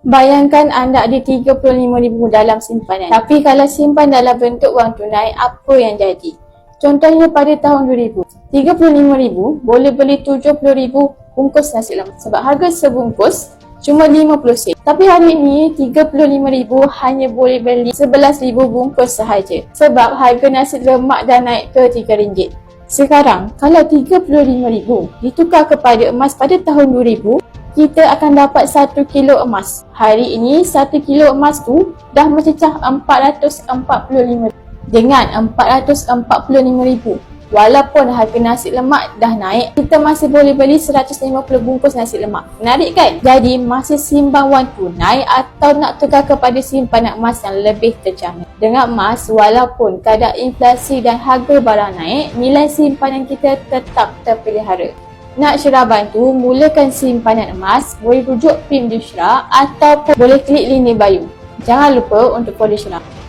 Bayangkan anda ada RM35,000 dalam simpanan. Tapi kalau simpan dalam bentuk wang tunai, apa yang jadi? Contohnya pada tahun 2000, RM35,000 boleh beli RM70,000 bungkus nasi lemak. Sebab harga sebungkus cuma 50 sen. Tapi hari ini RM35,000 hanya boleh beli 11,000 bungkus sahaja. Sebab harga nasi lemak dah naik ke RM3. Sekarang, kalau RM35,000 ditukar kepada emas pada tahun 2000, kita akan dapat 1 kilo emas. Hari ini 1 kilo emas tu dah mencecah RM445. Dengan RM445,000 Walaupun harga nasi lemak dah naik, kita masih boleh beli 150 bungkus nasi lemak. Menarik kan? Jadi masih simpan wang tunai atau nak tukar kepada simpanan emas yang lebih terjamin. Dengan emas, walaupun kadar inflasi dan harga barang naik, nilai simpanan kita tetap terpelihara. Nak Syirah bantu, mulakan simpanan emas, boleh rujuk PIM di Syirah ataupun boleh klik link di bio. Jangan lupa untuk follow Syirah.